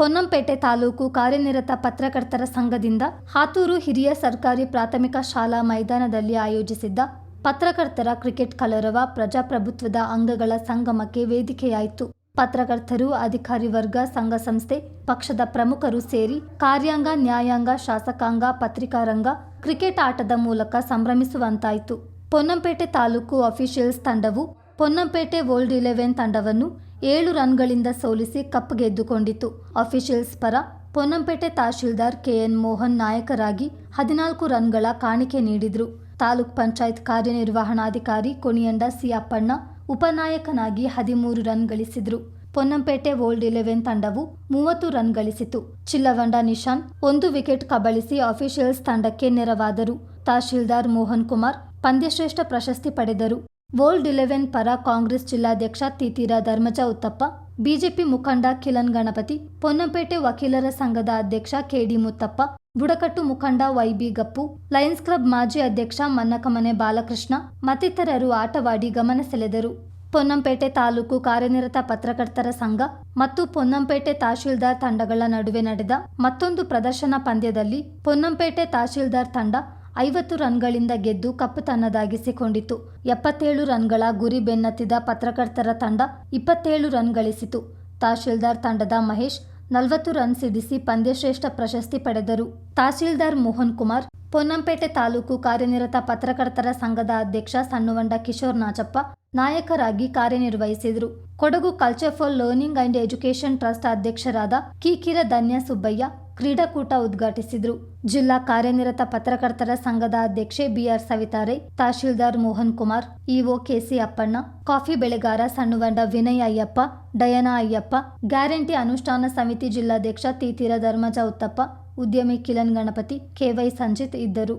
ಪೊನ್ನಂಪೇಟೆ ತಾಲೂಕು ಕಾರ್ಯನಿರತ ಪತ್ರಕರ್ತರ ಸಂಘದಿಂದ ಹಾತೂರು ಹಿರಿಯ ಸರ್ಕಾರಿ ಪ್ರಾಥಮಿಕ ಶಾಲಾ ಮೈದಾನದಲ್ಲಿ ಆಯೋಜಿಸಿದ್ದ ಪತ್ರಕರ್ತರ ಕ್ರಿಕೆಟ್ ಕಲರವ ಪ್ರಜಾಪ್ರಭುತ್ವದ ಅಂಗಗಳ ಸಂಗಮಕ್ಕೆ ವೇದಿಕೆಯಾಯಿತು. ಪತ್ರಕರ್ತರು, ಅಧಿಕಾರಿ ವರ್ಗ, ಸಂಘ ಸಂಸ್ಥೆ, ಪಕ್ಷದ ಪ್ರಮುಖರು ಸೇರಿ ಕಾರ್ಯಾಂಗ, ನ್ಯಾಯಾಂಗ, ಶಾಸಕಾಂಗ ಪತ್ರಿಕಾ ರಂಗ ಕ್ರಿಕೆಟ್ ಆಟದ ಮೂಲಕ ಸಂಭ್ರಮಿಸುವಂತಾಯಿತು. ಪೊನ್ನಂಪೇಟೆ ತಾಲೂಕು ಅಫಿಷಿಯಲ್ಸ್ ತಂಡವು ಪೊನ್ನಂಪೇಟೆ ಓಲ್ಡ್ ಇಲೆವೆನ್ ತಂಡವನ್ನು ಏಳು ರನ್ಗಳಿಂದ ಸೋಲಿಸಿ ಕಪ್ ಗೆದ್ದುಕೊಂಡಿತು. ಅಫಿಷಿಯಲ್ಸ್ ಪರ ಪೊನ್ನಂಪೇಟೆ ತಹಶೀಲ್ದಾರ್ ಕೆಎನ್ ಮೋಹನ್ ನಾಯಕರಾಗಿ ಹದಿನಾಲ್ಕು ರನ್ಗಳ ಕಾಣಿಕೆ ನೀಡಿದರು. ತಾಲೂಕ್ ಪಂಚಾಯತ್ ಕಾರ್ಯನಿರ್ವಹಣಾಧಿಕಾರಿ ಕೊಣಿಯಂಡ ಸಿ ಅಪ್ಪಣ್ಣ ಉಪನಾಯಕನಾಗಿ ಹದಿಮೂರು ರನ್ ಗಳಿಸಿದ್ರು. ಪೊನ್ನಂಪೇಟೆ ಓಲ್ಡ್ ಇಲೆವೆನ್ ತಂಡವು ಮೂವತ್ತು ರನ್ ಗಳಿಸಿತು. ಚಿಲ್ಲವಂಡ ನಿಶಾನ್ ಒಂದು ವಿಕೆಟ್ ಕಬಳಿಸಿ ಅಫಿಷಿಯಲ್ಸ್ ತಂಡಕ್ಕೆ ನೆರವಾದರು. ತಹಶೀಲ್ದಾರ್ ಮೋಹನ್ ಕುಮಾರ್ ಪಂದ್ಯಶ್ರೇಷ್ಠ ಪ್ರಶಸ್ತಿ ಪಡೆದರು. ಓಲ್ಡ್ ಇಲೆವೆನ್ ಪರ ಕಾಂಗ್ರೆಸ್ ಜಿಲ್ಲಾಧ್ಯಕ್ಷ ತಿತೀರ ಧರ್ಮಜ ಉತ್ತಪ್ಪ, ಬಿಜೆಪಿ ಮುಖಂಡ ಕಿಲನ್ ಗಣಪತಿ, ಪೊನ್ನಂಪೇಟೆ ವಕೀಲರ ಸಂಘದ ಅಧ್ಯಕ್ಷ ಕೆಡಿ ಮುತ್ತಪ್ಪ, ಬುಡಕಟ್ಟು ಮುಖಂಡ ವೈಬಿ ಗಪ್ಪು, ಲಯನ್ಸ್ ಕ್ಲಬ್ ಮಾಜಿ ಅಧ್ಯಕ್ಷ ಮನ್ನಕಮನೆ ಬಾಲಕೃಷ್ಣ, ಮತ್ತಿತರರು ಆಟವಾಡಿ ಗಮನ ಸೆಳೆದರು. ಪೊನ್ನಂಪೇಟೆ ತಾಲೂಕು ಕಾರ್ಯನಿರತ ಪತ್ರಕರ್ತರ ಸಂಘ ಮತ್ತು ಪೊನ್ನಂಪೇಟೆ ತಹಶೀಲ್ದಾರ್ ತಂಡಗಳ ನಡುವೆ ನಡೆದ ಮತ್ತೊಂದು ಪ್ರದರ್ಶನ ಪಂದ್ಯದಲ್ಲಿ ಪೊನ್ನಂಪೇಟೆ ತಹಶೀಲ್ದಾರ್ ತಂಡ ಐವತ್ತು ರನ್ಗಳಿಂದ ಗೆದ್ದು ಕಪ್ ತನ್ನದಾಗಿಸಿಕೊಂಡಿತು. ಎಪ್ಪತ್ತೇಳು ರನ್ಗಳ ಗುರಿ ಬೆನ್ನತ್ತಿದ ಪತ್ರಕರ್ತರ ತಂಡ ಇಪ್ಪತ್ತೇಳು ರನ್ ಗಳಿಸಿತು. ತಹಶೀಲ್ದಾರ್ ತಂಡದ ಮಹೇಶ್ ನಲವತ್ತು ರನ್ ಸಿಡಿಸಿ ಪಂದ್ಯಶ್ರೇಷ್ಠ ಪ್ರಶಸ್ತಿ ಪಡೆದರು. ತಹಶೀಲ್ದಾರ್ ಮೋಹನ್ ಕುಮಾರ್, ಪೊನ್ನಂಪೇಟೆ ತಾಲೂಕು ಕಾರ್ಯನಿರತ ಪತ್ರಕರ್ತರ ಸಂಘದ ಅಧ್ಯಕ್ಷ ಸಣ್ಣುವಂಡ ಕಿಶೋರ್ ನಾಚಪ್ಪ ನಾಯಕರಾಗಿ ಕಾರ್ಯನಿರ್ವಹಿಸಿದರು. Kodagu culture for learning and education trust ಅಧ್ಯಕ್ಷರಾದ ಕೀಕಿರ ಧನ್ಯ ಸುಬ್ಬಯ್ಯ ಕ್ರೀಡಾಕೂಟ ಉದ್ಘಾಟಿಸಿದರು. ಜಿಲ್ಲಾ ಕಾರ್ಯನಿರತ ಪತ್ರಕರ್ತರ ಸಂಘದ ಅಧ್ಯಕ್ಷೆ B R ಸವಿತಾರೆ, tahsildar Mohan Kumar, E O K C Appanna, coffee ಬೆಳೆಗಾರ ಸಣ್ಣವಂಡ Vinay Ayyappa, Diana Ayyappa, guarantee ಅನುಷ್ಠಾನ ಸಮಿತಿ ಜಿಲ್ಲಾಧ್ಯಕ್ಷ ತೀತಿರ ಧರ್ಮಜ ಉತ್ತಪ್ಪ, ಉದ್ಯಮಿ ಕಿಲನ್ ಗಣಪತಿ ಕೆವೈ ಸಂಜಿತ್ ಇದ್ದರು.